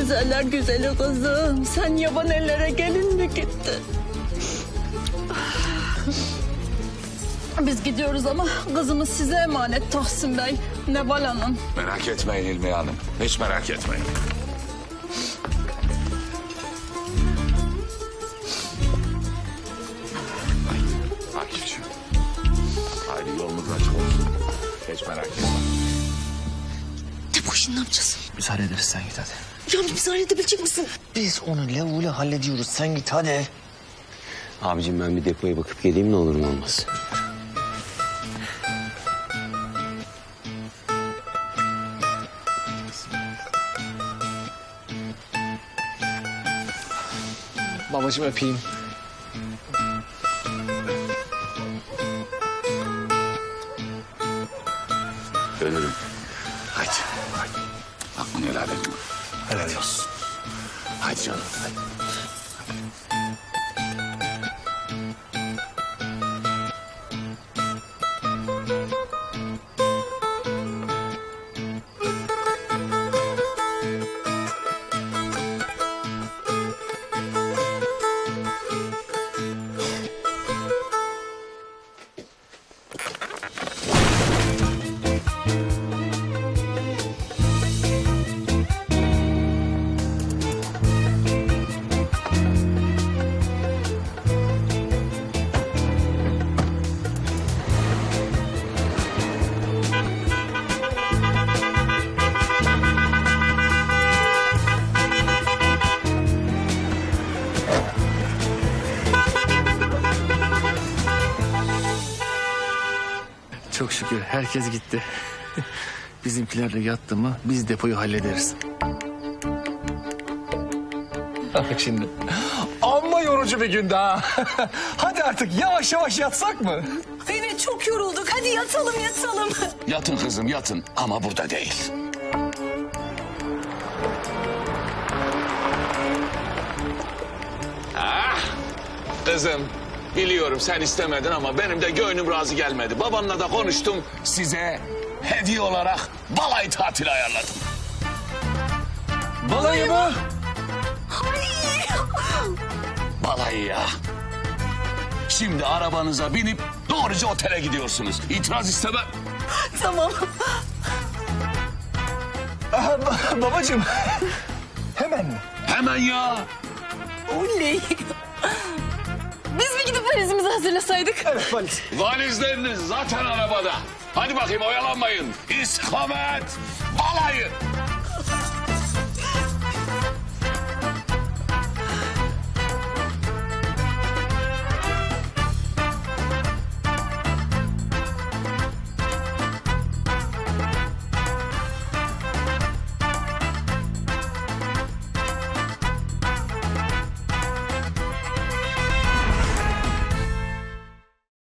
Güzeller güzeli kızım. Sen yaban ellere gelin mi gittin? Biz gidiyoruz ama kızımız size emanet Tahsin Bey. Neval Hanım. Merak etmeyin İlmiye Hanım. Hiç merak etmeyin. Akifciğim. Haydi yolunuz açık olsun. Hiç merak etme. İşini ne yapacağız? Biz hallederiz sen git hadi. Ya bizi halledebilecek misin? Biz onu levule hallediyoruz sen git hadi. Abicim ben bir depoya bakıp geleyim ne olur ne olmaz. Babacığım öpeyim. Ölürüm. Aklını helal edin. Helal olsun. Haydi canım. Haydi. Çok şükür herkes gitti. Bizimkiler de yattı mı biz depoyu hallederiz. Bak şimdi. Amma yorucu bir gündü ha. Hadi artık yavaş yavaş yatsak mı? Evet çok yorulduk. Hadi yatalım yatalım. Yatın kızım yatın ama burada değil. Ah, kızım biliyorum sen istemedin ama benim de gönlüm razı gelmedi. Babamla da konuştum size hediye olarak balayı tatili ayarladım. Balayı mı? Balayı ya. Şimdi arabanıza binip doğruca otele gidiyorsunuz. İtiraz istemem. tamam. Aha, ba- babacığım. Hemen mi? Hemen ya. Oley. Hazırlasaydık? Evet valiz. Valizleriniz zaten arabada. Hadi bakayım oyalanmayın. İstikamet balayı.